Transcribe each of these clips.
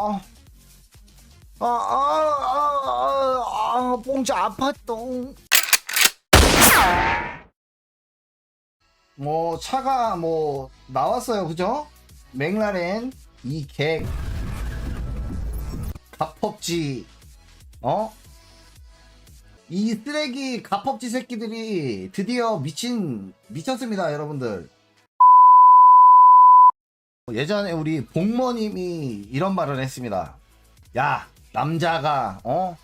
아, 아, 아, 아, 아, 뽕자 아팠동. 뭐 차가 뭐 나왔어요, 그죠? 맥라렌 이개 가펍지 어? 이 쓰레기 가펍지 새끼들이 드디어 미친 미쳤습니다, 여러분들. 예전에 우리 복머님이 이런 말을 했습니다. 야, 남자가, 어?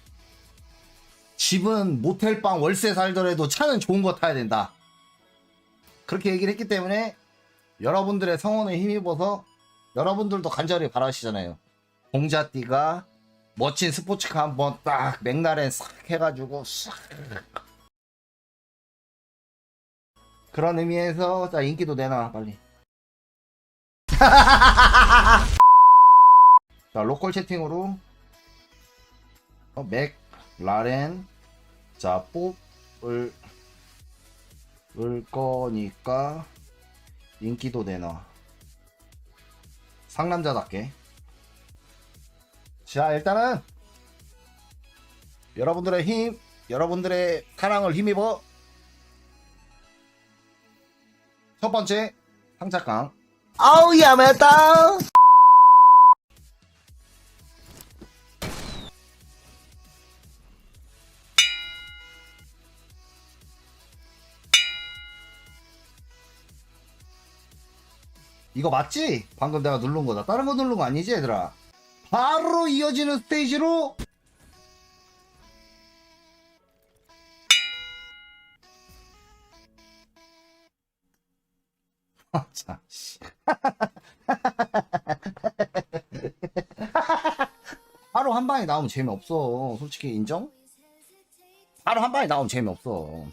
집은 모텔방 월세 살더라도 차는 좋은 거 타야 된다. 그렇게 얘기를 했기 때문에 여러분들의 성원에 힘입어서 여러분들도 간절히 바라시잖아요. 공자띠가 멋진 스포츠카 한번 딱 맥날엔 싹 해가지고 싹. 그런 의미에서 자 인기도 내놔 빨리. 자 로컬 채팅으로. 어, 맥 라렌. 자 뽑을 을 거니까 인기도 내놔. 상남자답게. 자 일단은 여러분들의 힘 여러분들의 사랑을 힘입어. 첫 번째 상착강 아우 야매다 이거 맞지? 방금 내가 누른 거다. 다른 거 누른 거 아니지 얘들아? 바로 이어지는 스테이지로 아, 참, 씨. 바로 한 방에 나오면 재미없어. 솔직히 인정? 바로 한 방에 나오면 재미없어.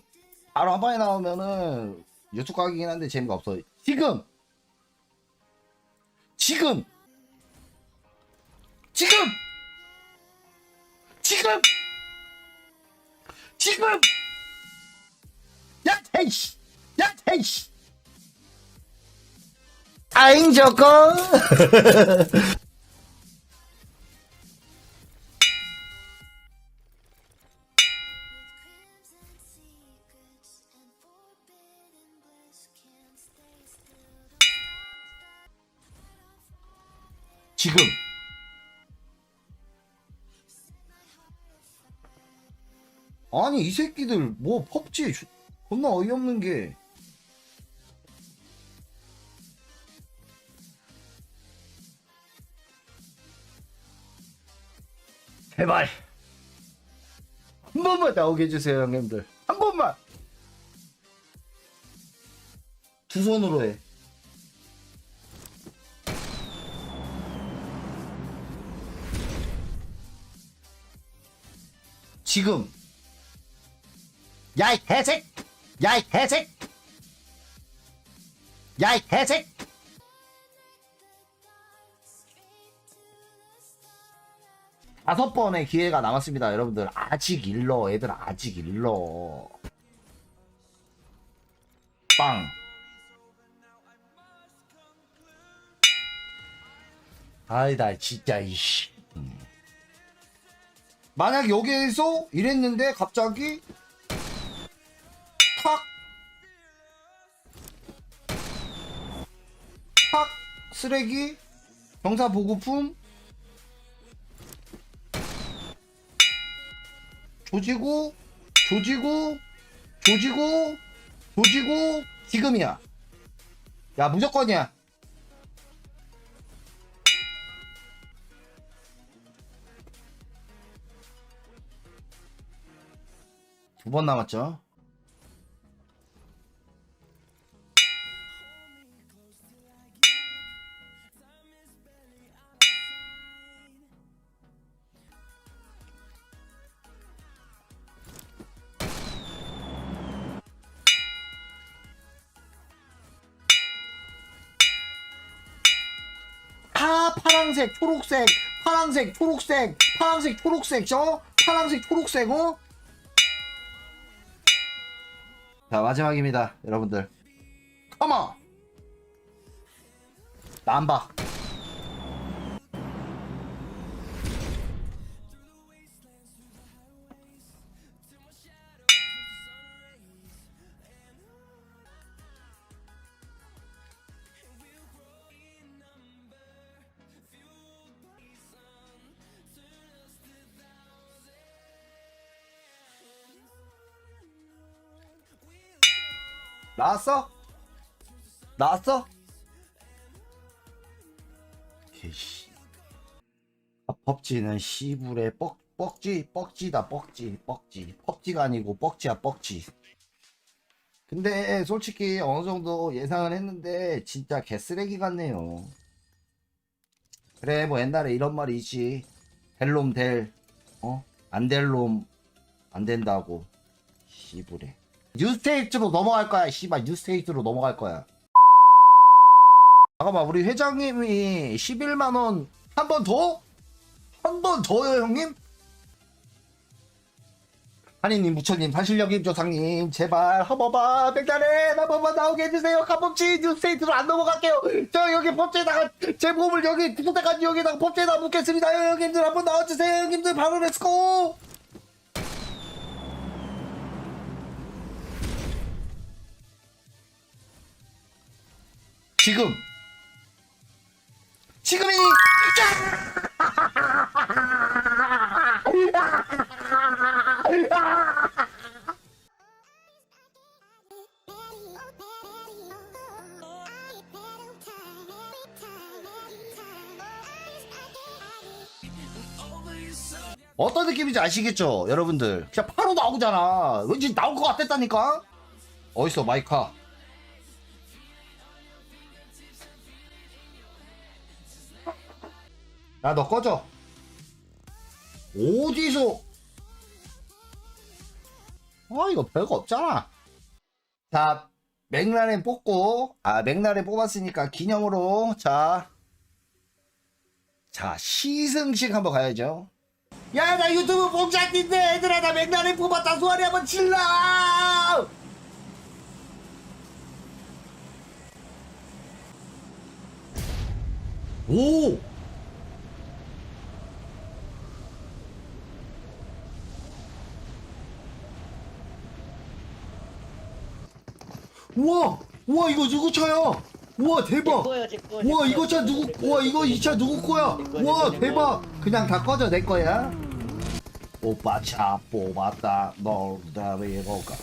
바로 한 방에 나오면은 유튜브 각이긴 한데 재미가 없어. 지금! 지금! 지금! 지금! 지금! 야, 테이씨! 야, 테이씨! 아잉, 저거! 지금! 아니, 이 새끼들, 뭐, 펍지, 주- 존나 어이없는 게. 제발. 한 번만 나오게 해주세요, 형님들. 한 번만! 두 손으로 해. 지금. 야, 이 개색! 야, 이 개색! 야, 이 개색! 다섯 번의 기회가 남았습니다, 여러분들. 아직 일러, 애들 아직 일러. 빵. 아이다, 진짜, 이씨. 음. 만약 여기에서 이랬는데, 갑자기, 탁! 탁! 쓰레기? 병사 보급품? 조지고, 조지고, 조지고, 조지고, 지금이야. 야, 무조건이야. 두 번 남았죠? 아 파랑색 초록색 파랑색 초록색 파랑색 초록색 저 파랑색 초록색 어? 자 마지막입니다 여러분들. 컴온 남박 나왔어? 나왔어? 개씨. 아, 펍지는 씨불에 뻑, 뻑지, 뻑지다, 뻑지, 뻑지. 펍지가 아니고 뻑지야, 뻑지. 근데 솔직히 어느 정도 예상을 했는데 진짜 개쓰레기 같네요. 그래, 뭐 옛날에 이런 말이 있지. 될 놈 될, 어? 안 될 놈 안 된다고. 씨부래. 뉴스테이트로 넘어갈 거야, 씨발. 뉴스테이트로 넘어갈 거야. 잠깐만, 우리 회장님이 11만원 한 번 더? 한 번 더요, 형님? 한이님, 무천님, 판실력님, 조상님, 제발, 한 번만, 백달에, 한 번만 나오게 해주세요. 가법지 뉴스테이트로 안 넘어갈게요. 저 여기 법제에다가, 제 몸을 여기, 부탁까지 여기다가 법제에다 묻겠습니다. 형님들 한 번 나와주세요. 형님들 바로 렛츠고! 지금! 지금이! 어떤 느낌인지 아시겠죠, 여러분들? 그냥 바로 나오잖아. 왠지 나올 것 같았다니까? 어딨어, 마이카? 야, 너 꺼져. 어디서? 아, 이거 별거 없잖아. 자, 맥라렌 뽑고, 아, 맥라렌 뽑았으니까 기념으로, 자. 자, 시승식 한번 가야죠. 야, 나 유튜브 봉작인데, 얘들아, 나 맥라렌 뽑았다. 소리 한번 질러! 오! 우와! 우와, 이거 누구 차야? 우와, 대박! 거야, 제 거. 우와, 이거 차 누구, 우와, 이거 이차 누구 거야? 우와, 대박! 그냥 다 꺼져, 내 거야. 오빠 차 뽑았다. 널 다음에 볼까?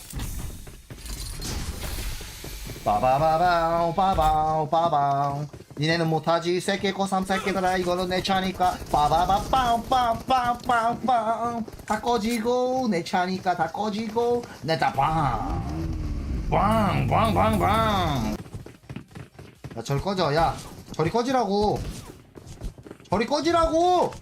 빠바바바우, 빠바우, 빠바우. 니네는 못하지, 새끼 고삼 새끼들아, 이거는 내 차니까. 빠바바빵, 빵, 빵, 빵, 빵. 다 꺼지고, 내 차니까 다 꺼지고, 내다 빵. 빵. 야, 절 꺼져. 야, 저리 꺼지라고. 저리 꺼지라고.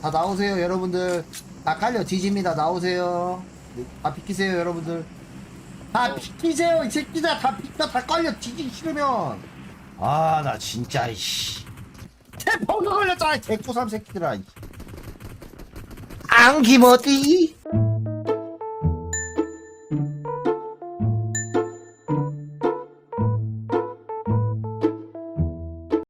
다 나오세요, 여러분들. 다 깔려 뒤집니다. 나오세요. 다 비키세요, 여러분들. 다 비키세요, 이 새끼들. 다 비켜, 다 깔려 뒤지기 싫으면. 아, 나 진짜, 이씨. 개 버그 걸렸잖아, 개코삼 새끼들아. 안기머디.